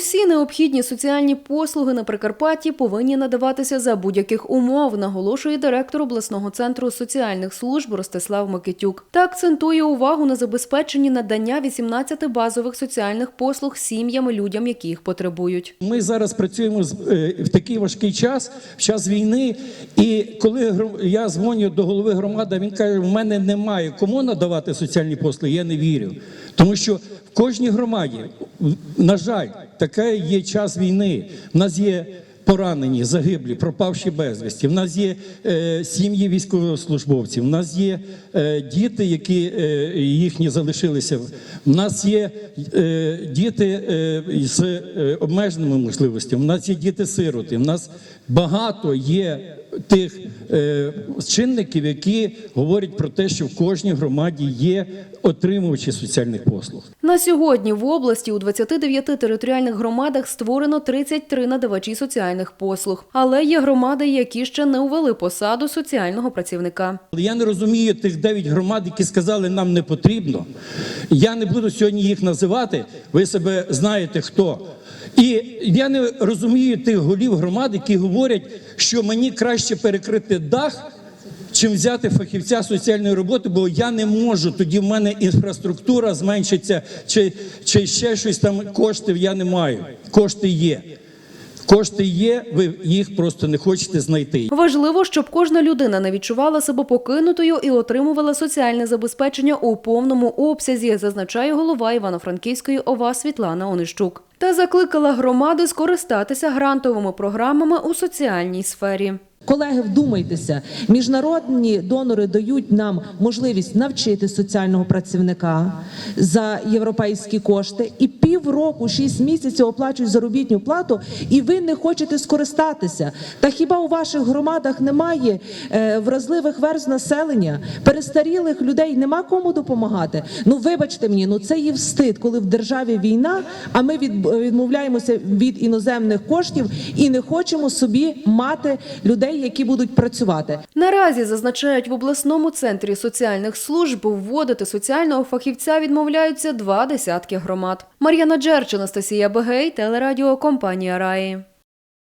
Усі необхідні соціальні послуги на Прикарпатті повинні надаватися за будь-яких умов, наголошує директор обласного центру соціальних служб Ростислав Микитюк. Та акцентує увагу на забезпеченні надання 18 базових соціальних послуг сім'ям людям, які їх потребують. Ми зараз працюємо е, в такий важкий час, в час війни. І коли я дзвоню до голови громади, він каже: в мене немає кому надавати соціальні послуги. Я не вірю. Тому що в кожній громаді, на жаль, таке є час війни. У нас є поранені, загиблі, пропавші безвісті. В нас є е, сім'ї військовослужбовців. В нас є е, діти, які е, їхні залишилися. В нас є е, діти е, з е, обмеженими можливостями. В нас є діти-сироти. В нас багато є тих е, чинників, які говорять про те, що в кожній громаді є отримувачі соціальних послуг. На сьогодні в області у 29 територіальних громадах створено 33 надавачі соціальних послуг. Але є громади, які ще не увели посаду соціального працівника. Я не розумію тих дев'ять громад, які сказали, нам не потрібно. Я не буду сьогодні їх називати. Ви себе знаєте хто. І я не розумію тих голів громад, які говорять, що мені краще перекрити дах. Чим взяти фахівця соціальної роботи, бо я не можу, тоді в мене інфраструктура зменшиться, чи, чи ще щось там коштів я не маю. Кошти є. Кошти є, ви їх просто не хочете знайти. Важливо, щоб кожна людина не відчувала себе покинутою і отримувала соціальне забезпечення у повному обсязі, зазначає голова Івано-Франківської ОВА Світлана Онищук. Та закликала громади скористатися грантовими програмами у соціальній сфері. Колеги, вдумайтеся, міжнародні донори дають нам можливість навчити соціального працівника за європейські кошти, і півроку, шість місяців оплачують заробітну плату, і ви не хочете скористатися. Та хіба у ваших громадах немає е, вразливих верст населення, перестарілих людей? Нема кому допомагати? Ну вибачте мені, ну це є встид, коли в державі війна, а ми від, відмовляємося від іноземних коштів і не хочемо собі мати які будуть працювати. Наразі зазначають в обласному центрі соціальних служб вводити соціального фахівця відмовляються два десятки громад. Мар'яна Джерч, Анастасія Бегей, телерадіокомпанія Раї.